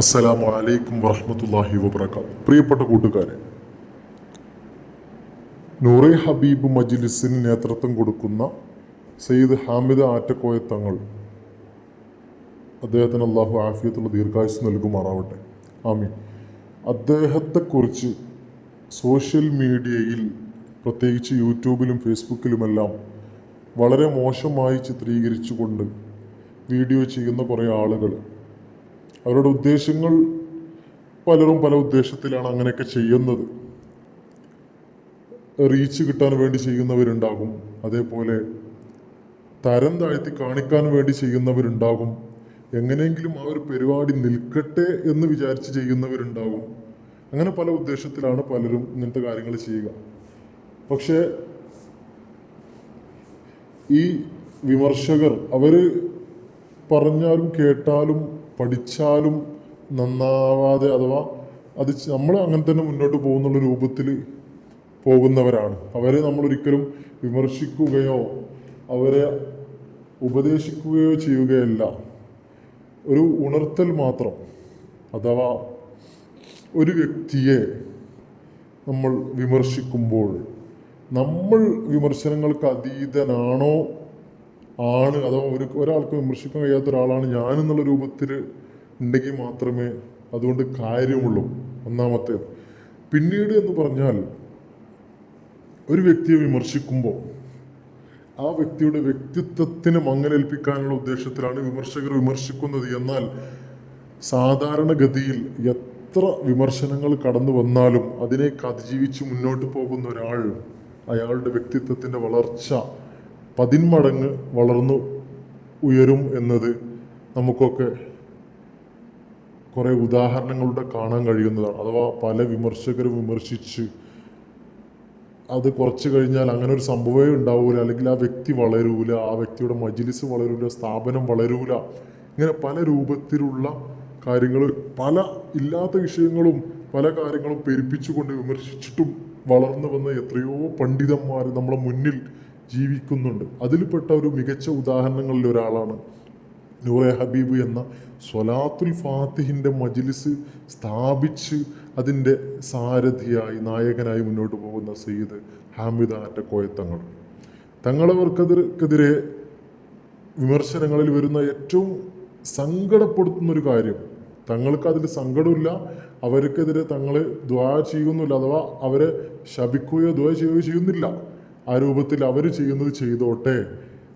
അസ്സലാമു അലൈക്കും വറഹ്മത്തുള്ളാഹി വബറകാത്ത് പ്രിയപ്പെട്ട കൂട്ടുകാരെ നൂറെ ഹബീബ് മജ്ലിസിന് നേതൃത്വം കൊടുക്കുന്ന സയ്യിദ് ഹാമിദ് ആറ്റക്കോയ തങ്ങൾ അദ്ദേഹത്തിന് അള്ളാഹു ആഫിയത്തുള്ള ദീർഘായുസ് നൽകുമാറാവട്ടെ. ആമീൻ. അദ്ദേഹത്തെക്കുറിച്ച് സോഷ്യൽ മീഡിയയിൽ പ്രത്യേകിച്ച് യൂട്യൂബിലും ഫേസ്ബുക്കിലുമെല്ലാം വളരെ മോശമായി ചിത്രീകരിച്ചുകൊണ്ട് വീഡിയോ ചെയ്യുന്ന കുറേ ആളുകൾ അവരുടെ ഉദ്ദേശങ്ങൾ പലരും പല ഉദ്ദേശത്തിലാണ് അങ്ങനെയൊക്കെ ചെയ്യുന്നത്. റീച്ച് കിട്ടാൻ വേണ്ടി ചെയ്യുന്നവരുണ്ടാകും. അതേപോലെ തരം താഴ്ത്തി കാണിക്കാൻ വേണ്ടി ചെയ്യുന്നവരുണ്ടാകും. എങ്ങനെയെങ്കിലും ആ ഒരു പരിപാടി നിൽക്കട്ടെ എന്ന് വിചാരിച്ച് ചെയ്യുന്നവരുണ്ടാകും. അങ്ങനെ പല ഉദ്ദേശത്തിലാണ് പലരും ഇങ്ങനത്തെ കാര്യങ്ങൾ ചെയ്യുക. പക്ഷേ ഈ വിമർശകർ അവർ പറഞ്ഞാലും കേട്ടാലും പഠിച്ചാലും നന്നാവാതെ അഥവാ അത് നമ്മൾ അങ്ങനെ തന്നെ മുന്നോട്ട് പോകുന്നുള്ള രൂപത്തിൽ പോകുന്നവരാണ്. അവരെ നമ്മൾ ഒരിക്കലും വിമർശിക്കുകയോ അവരെ ഉപദേശിക്കുകയോ ചെയ്യുകയല്ല. ഒരു ഉണർത്തൽ മാത്രം. അഥവാ ഒരു വ്യക്തിയെ നമ്മൾ വിമർശിക്കുമ്പോൾ നമ്മൾ വിമർശനങ്ങൾക്ക് അതീതനാണോ ആണ്. അഥവാ ഒരു ഒരാൾക്ക് വിമർശിക്കാൻ കഴിയാത്ത ഒരാളാണ് ഞാൻ എന്നുള്ള രൂപത്തിൽ ഉണ്ടെങ്കിൽ മാത്രമേ അതുകൊണ്ട് കാര്യമുള്ളൂ. ഒന്നാമത്തേത് പിന്നീട് എന്ന് പറഞ്ഞാൽ ഒരു വ്യക്തിയെ വിമർശിക്കുമ്പോൾ ആ വ്യക്തിയുടെ വ്യക്തിത്വത്തിന് മങ്ങലേൽപ്പിക്കാനുള്ള ഉദ്ദേശത്തിലാണ് വിമർശകർ വിമർശിക്കുന്നത്. എന്നാൽ സാധാരണഗതിയിൽ എത്ര വിമർശനങ്ങൾ കടന്നു വന്നാലും അതിനേക്ക് അതിജീവിച്ച് മുന്നോട്ട് പോകുന്ന ഒരാൾ അയാളുടെ വ്യക്തിത്വത്തിന്റെ വളർച്ച പതിന്മടങ്ങ് വളർന്നു ഉയരും എന്നത് നമുക്കൊക്കെ കുറേ ഉദാഹരണങ്ങളുടെ കാണാൻ കഴിയുന്നതാണ്. അഥവാ പല വിമർശകരും വിമർശിച്ച് അത് കുറച്ച് കഴിഞ്ഞാൽ അങ്ങനെ ഒരു സംഭവമേ ഉണ്ടാവൂല. അല്ലെങ്കിൽ ആ വ്യക്തി വളരൂല ആ വ്യക്തിയുടെ മജിലിസ് വളരൂല സ്ഥാപനം വളരൂല. ഇങ്ങനെ പല രൂപത്തിലുള്ള കാര്യങ്ങൾ പല ഇല്ലാത്ത വിഷയങ്ങളും പല കാര്യങ്ങളും പെരുപ്പിച്ചുകൊണ്ട് വിമർശിച്ചിട്ടും വളർന്നു വന്ന എത്രയോ പണ്ഡിതന്മാർ നമ്മുടെ മുന്നിൽ ജീവിക്കുന്നുണ്ട്. അതിൽപ്പെട്ട ഒരു മികച്ച ഉദാഹരണങ്ങളിൽ ഒരാളാണ് നൂറെ ഹബീബ് എന്ന സ്വലാത്തുൽ ഫാത്തിഹിന്റെ മജ്ലിസ് സ്ഥാപിച്ച് അതിന്റെ സാരഥിയായി നായകനായി മുന്നോട്ട് പോകുന്ന സയ്യിദ് ഹാമിദ് ആറ്റക്കോയത്തങ്ങൾ തങ്ങളവർക്കെതിരെ വിമർശനങ്ങളിൽ വരുന്ന ഏറ്റവും സങ്കടപ്പെടുത്തുന്ന ഒരു കാര്യം തങ്ങൾക്ക് അതിൽ സങ്കടമില്ല അവർക്കെതിരെ തങ്ങൾ ദ്വാ ചെയ്യുന്നില്ല അഥവാ അവരെ ശപിക്കുകയോ ദ്വാ ചെയ്യുകയോ ചെയ്യുന്നില്ല. ആ രൂപത്തിൽ അവർ ചെയ്യുന്നത് ചെയ്തോട്ടെ.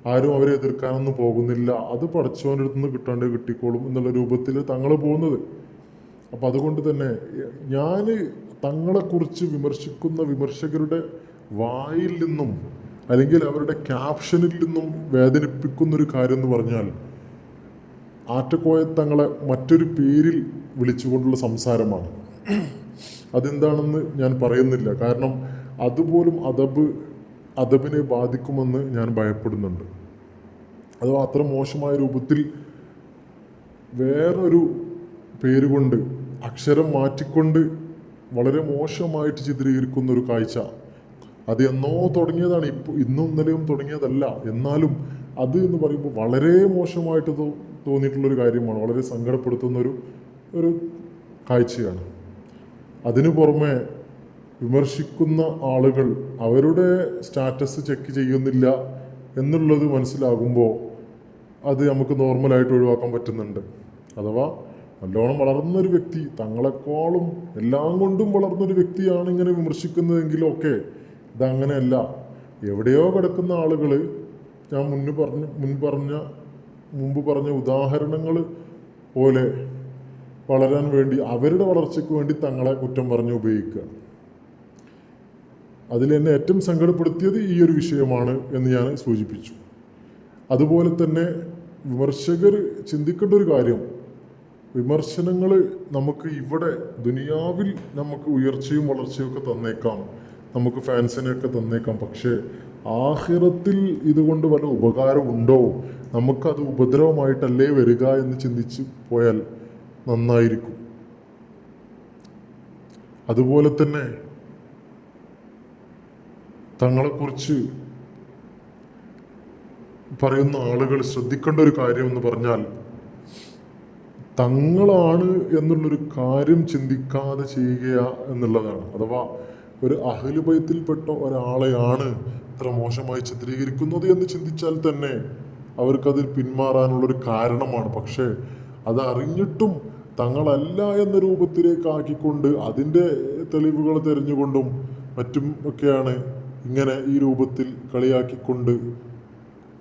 ആരും അവരെ എതിർക്കാനൊന്നും പോകുന്നില്ല. അത് പഠിച്ചവന്റെ അടുത്ത് നിന്ന് കിട്ടാണ്ട് കിട്ടിക്കോളും എന്നുള്ള രൂപത്തിൽ തങ്ങൾ പോകുന്നത്. അപ്പം അതുകൊണ്ട് തന്നെ ഞാൻ തങ്ങളെക്കുറിച്ച് വിമർശിക്കുന്ന വിമർശകരുടെ വായിൽ നിന്നും അല്ലെങ്കിൽ അവരുടെ ക്യാപ്ഷനിൽ നിന്നും വേദനിപ്പിക്കുന്നൊരു കാര്യം എന്ന് പറഞ്ഞാൽ ആറ്റക്കോയ തങ്ങളെ മറ്റൊരു പേരിൽ വിളിച്ചുകൊണ്ടുള്ള സംസാരമാണ്. അതെന്താണെന്ന് ഞാൻ പറയുന്നില്ല. കാരണം അതുപോലും അദബ് അദബിനെ ബാധിക്കുമെന്ന് ഞാൻ ഭയപ്പെടുന്നുണ്ട്. അത് അത്ര മോശമായ രൂപത്തിൽ വേറൊരു പേരുകൊണ്ട് അക്ഷരം മാറ്റിക്കൊണ്ട് വളരെ മോശമായിട്ട് ചിത്രീകരിക്കുന്ന ഒരു കാഴ്ച. അത് എന്നോ തുടങ്ങിയതാണ്. ഇപ്പോൾ ഇന്നും ഇന്നലെയും തുടങ്ങിയതല്ല. എന്നാലും അത് എന്ന് പറയുമ്പോൾ വളരെ മോശമായിട്ട് തോന്നിയിട്ടുള്ളൊരു കാര്യമാണ്. വളരെ സങ്കടപ്പെടുത്തുന്നൊരു ഒരു കാഴ്ചയാണ്. അതിനു പുറമെ വിമർശിക്കുന്ന ആളുകൾ അവരുടെ സ്റ്റാറ്റസ് ചെക്ക് ചെയ്യുന്നില്ല എന്നുള്ളത് മനസ്സിലാകുമ്പോൾ അത് നമുക്ക് നോർമലായിട്ട് ഒഴിവാക്കാൻ പറ്റുന്നുണ്ട്. അഥവാ നല്ലോണം വളർന്നൊരു വ്യക്തി തങ്ങളെക്കാളും എല്ലാം കൊണ്ടും വളർന്നൊരു വ്യക്തിയാണ് ഇങ്ങനെ വിമർശിക്കുന്നതെങ്കിൽ ഓക്കെ ഇതങ്ങനെയല്ല. എവിടെയോ കിടക്കുന്ന ആളുകൾ ഞാൻ മുന്ന് പറഞ്ഞ മുൻ പറഞ്ഞ മുമ്പ് പറഞ്ഞ ഉദാഹരണങ്ങൾ പോലെ വളരാൻ വേണ്ടി അവരുടെ വളർച്ചയ്ക്ക് വേണ്ടി തങ്ങളെ കുറ്റം പറഞ്ഞ് ഉപയോഗിക്കുക അതിൽ എന്നെ ഏറ്റവും സങ്കടപ്പെടുത്തിയത് ഈ ഒരു വിഷയമാണ് എന്ന് ഞാൻ സൂചിപ്പിച്ചു. അതുപോലെ തന്നെ വിമർശകർ ചിന്തിക്കേണ്ട ഒരു കാര്യം വിമർശനങ്ങൾ നമുക്ക് ഇവിടെ ദുനിയാവിൽ നമുക്ക് ഉയർച്ചയും വളർച്ചയും ഒക്കെ തന്നേക്കാം നമുക്ക് ഫാൻസിനെയൊക്കെ തന്നേക്കാം പക്ഷേ ആഹിറത്തിൽ ഇതുകൊണ്ട് വല്ല ഉപകാരമുണ്ടോ നമുക്കത് ഉപദ്രവമായിട്ടല്ലേ വരിക എന്ന് ചിന്തിച്ച് പോയാൽ നന്നായിരിക്കും. അതുപോലെ തന്നെ തങ്ങളെക്കുറിച്ച് പറയുന്ന ആളുകൾ ശ്രദ്ധിക്കേണ്ട ഒരു കാര്യം എന്ന് പറഞ്ഞാൽ തങ്ങളാണ് എന്നുള്ളൊരു കാര്യം ചിന്തിക്കാതെ ചെയ്യുക എന്നുള്ളതാണ്. അഥവാ ഒരു അഹലുബൈത്തിൽപ്പെട്ട ഒരാളെയാണ് ഇത്ര മോശമായി ചിത്രീകരിക്കുന്നത് എന്ന് ചിന്തിച്ചാൽ തന്നെ അവർക്കതിൽ പിന്മാറാനുള്ളൊരു കാരണമാണ്. പക്ഷേ അതറിഞ്ഞിട്ടും തങ്ങളല്ല എന്ന രൂപത്തിലേക്ക് ആക്കിക്കൊണ്ട് അതിന്റെ തെളിവുകൾ തെരഞ്ഞുകൊണ്ടും മറ്റും ഒക്കെയാണ് ഇങ്ങനെ ഈ രൂപത്തിൽ കളിയാക്കിക്കൊണ്ട്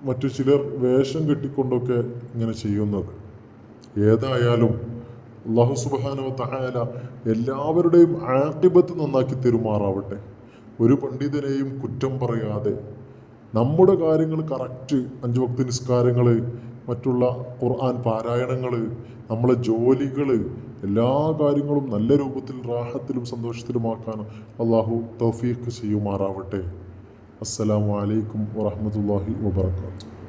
മറ്റു ചിലർ വേഷം കെട്ടിക്കൊണ്ടൊക്കെ ഇങ്ങനെ ചെയ്യുന്നത്. ഏതായാലും അള്ളാഹു സുബാനോ തഹാല എല്ലാവരുടെയും ആട്ടിബത്ത് നന്നാക്കി തെരുമാറാവട്ടെ. ഒരു പണ്ഡിതനെയും കുറ്റം പറയാതെ നമ്മുടെ കാര്യങ്ങൾ കറക്റ്റ് അഞ്ച് ഭക്തി നിസ്കാരങ്ങൾ മറ്റുള്ള ഖുർആൻ പാരായണങ്ങൾ നമ്മളെ ജോലികൾ എല്ലാ കാര്യങ്ങളും നല്ല രൂപത്തിൽ റാഹത്തിലും സന്തോഷത്തിലുമാക്കാൻ അള്ളാഹു തൗഫീഖ് ചെയ്യുമാറാവട്ടെ. അസ്സലാമു അലൈക്കും വറഹ്മത്തുള്ളാഹി വബർക്കാത്തു